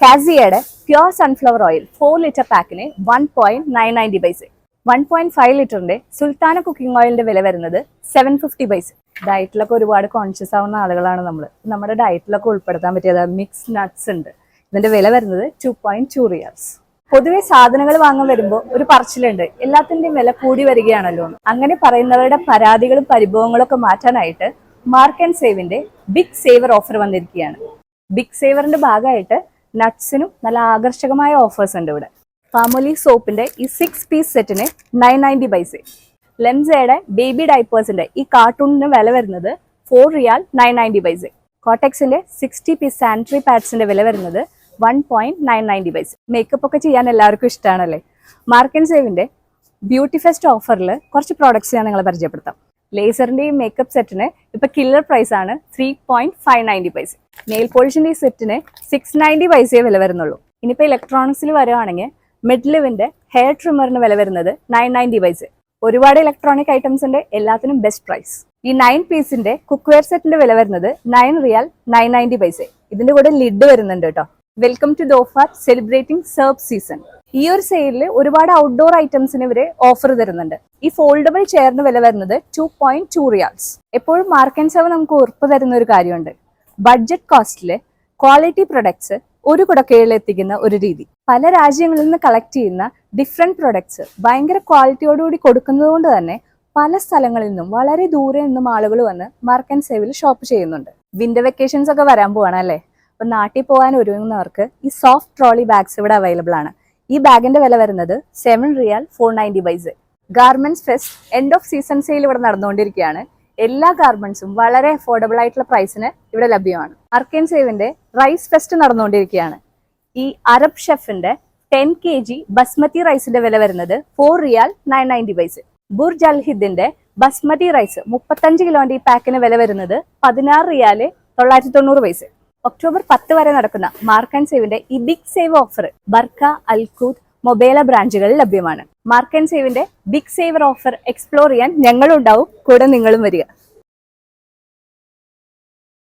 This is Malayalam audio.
കാസിയയുടെ pure sunflower oil four litre പാക്കിന് one point nine ninety paisa one point five ലിറ്ററിന്റെ സുൽത്താന കുക്കിംഗ് ഓയിലിന്റെ വില വരുന്നത് സെവൻ ഫിഫ്റ്റി പൈസ ഡയറ്റിലൊക്കെ ഒരുപാട് കോൺഷ്യസ് ആവുന്ന ആളുകളാണ് നമ്മൾ നമ്മുടെ ഡയറ്റിലൊക്കെ ഉൾപ്പെടുത്താൻ പറ്റിയത് മിക്സ് നട്ട്സ് ഉണ്ട്. ഇതിന്റെ വില വരുന്നത് ടു പോയിന്റ് ടു റിയാൽസ് പൊതുവെ സാധനങ്ങൾ വാങ്ങാൻ വരുമ്പോൾ ഒരു പറച്ചിലുണ്ട്. എല്ലാത്തിന്റെയും വില കൂടി വരികയാണല്ലോ. അങ്ങനെ പറയുന്നവരുടെ പരാതികളും പരിഭവങ്ങളും ഒക്കെ മാറ്റാനായിട്ട് മാർക്ക് ആൻഡ് സേവിന്റെ ബിഗ് സേവർ ഓഫർ വന്നിരിക്കുകയാണ്. ബിഗ് സേവറിന്റെ ഭാഗമായിട്ട് നട്ട്സിനും നല്ല ആകർഷകമായ ഓഫേഴ്സ് ഉണ്ട് ഇവിടെ. ഫാമുലി സോപ്പിന്റെ ഈ സിക്സ് പീസ് സെറ്റിന് നയൻ നയന്റി പൈസ ലെംസയുടെ ബേബി ഡൈപ്പേഴ്സിന്റെ ഈ കാർട്ടൂണിന് വില വരുന്നത് ഫോർ റിയാൽ നയൻ നയന്റി പൈസ കോട്ടക്സിന്റെ സിക്സ്റ്റി പീസ് സാനിറ്ററി പാഡ്സിന്റെ വില വരുന്നത് one point nine ninety paisa makeup ഒക്കെ ചെയ്യാൻ എല്ലാവർക്കും ഇഷ്ടമാണല്ലേ മാർക്കൻ സേവിന്റെ ബ്യൂട്ടി ഫെസ്റ്റ് ഓഫറിൽ കുറച്ച് പ്രോഡക്ട്സ് ഞാൻ നിങ്ങളെ പരിചയപ്പെടുത്താം. ലേസറിന്റെ മേക്കപ്പ് സെറ്റിന് ഇപ്പൊ കില്ലർ പ്രൈസ് ആണ് three point five ninety paisa nail പോളിഷിന്റെ ഈ സെറ്റിന് സിക്സ് നയന്റി പൈസയെ വില വരുന്നുള്ളൂ. ഇനിയിപ്പോ ഇലക്ട്രോണിക്സിൽ വരുവാണെങ്കിൽ മിഡ്ലിവിന്റെ ഹെയർ ട്രിമ്മറിന് വില വരുന്നത് നയൻ നയന്റി പൈസ ഒരുപാട് ഇലക്ട്രോണിക് ഐറ്റംസ് ഉണ്ട് എല്ലാത്തിനും ബെസ്റ്റ് പ്രൈസ് ഈ നയൻ പീസിന്റെ കുക്ക്വെയർ സെറ്റിന്റെ വില വരുന്നത് നയൻ റിയാൽ നയൻ നയന്റി പൈസ ഇതിന്റെ കൂടെ ലിഡ് വരുന്നുണ്ട് കേട്ടോ. വെൽക്കം ടു ദോഫാർ സെലിബ്രേറ്റിംഗ് സെർബ് സീസൺ ഈ ഒരു സെയിലിൽ ഒരുപാട് ഔട്ട്ഡോർ ഐറ്റംസിന് ഇവർ ഓഫർ തരുന്നുണ്ട്. ഈ ഫോൾഡബിൾ ചെയറിന് വില വരുന്നത് ടു പോയിന്റ് ടു റിയാൽസ് എപ്പോഴും മാർക്ക് ആൻഡ് സെവൻ നമുക്ക് ഉറപ്പ് തരുന്ന ഒരു കാര്യമുണ്ട്. ബഡ്ജറ്റ് കോസ്റ്റിൽ ക്വാളിറ്റി പ്രൊഡക്ട്സ് ഒരു കുടക്കീഴിൽ എത്തിക്കുന്ന ഒരു രീതി. പല രാജ്യങ്ങളിൽ നിന്ന് കളക്ട് ചെയ്യുന്ന ഡിഫറെന്റ് പ്രൊഡക്ട്സ് ഭയങ്കര ക്വാളിറ്റിയോടുകൂടി കൊടുക്കുന്നത് കൊണ്ട് തന്നെ പല സ്ഥലങ്ങളിൽ നിന്നും വളരെ ദൂരെ നിന്നും ആളുകൾ വന്ന് മാർക്ക് ആൻഡ് സേവിൽ ഷോപ്പ് ചെയ്യുന്നുണ്ട്. വിന്റർ വെക്കേഷൻസ് ഒക്കെ വരാൻ പോവാണ് അല്ലേ? അപ്പൊ നാട്ടിൽ പോകാൻ ഒരുങ്ങുന്നവർക്ക് ഈ സോഫ്റ്റ് ട്രോളി ബാഗ്സ് ഇവിടെ അവൈലബിൾ ആണ്. ഈ ബാഗിന്റെ വില വരുന്നത് സെവൻ റിയാൽ four ninety bias garments fest end of season sale ഇവിടെ നടന്നുകൊണ്ടിരിക്കുകയാണ്. എല്ലാ ഗാർമെന്റ്സും വളരെ അഫോർഡബിൾ ആയിട്ടുള്ള പ്രൈസിന് ഇവിടെ ലഭ്യമാണ്. അർക്കൻ സേവിന്റെ റൈസ് ഫെസ്റ്റ് നടന്നുകൊണ്ടിരിക്കുകയാണ്. ഈ അറബ് ഷെഫിന്റെ ടെൻ കെ ജി ബസ്മതി റൈസിന്റെ വില വരുന്നത് ഫോർ റിയാൽ നയൻ നയന്റി ബൈസ് ബുർജ് അൽഹിദിന്റെ ബസ്മതി റൈസ് മുപ്പത്തഞ്ച് കിലോന്റെ ഈ പാക്കിന് വില വരുന്നത് പതിനാറ് റിയാൽ തൊള്ളായിരത്തി തൊണ്ണൂറ് പൈസ ഒക്ടോബർ പത്ത് വരെ നടക്കുന്ന മാർക്ക് ആൻഡ് സേവിന്റെ ഈ big save offer Barka Al Khoud Mobaila ബ്രാഞ്ചുകളിൽ ലഭ്യമാണ്. മാർക്ക് ആൻഡ് സേവിന്റെ ബിഗ് സേവർ ഓഫർ എക്സ്പ്ലോർ ചെയ്യാൻ ഞങ്ങളും ഉണ്ടാവും കൂടെ നിങ്ങളും വരിക.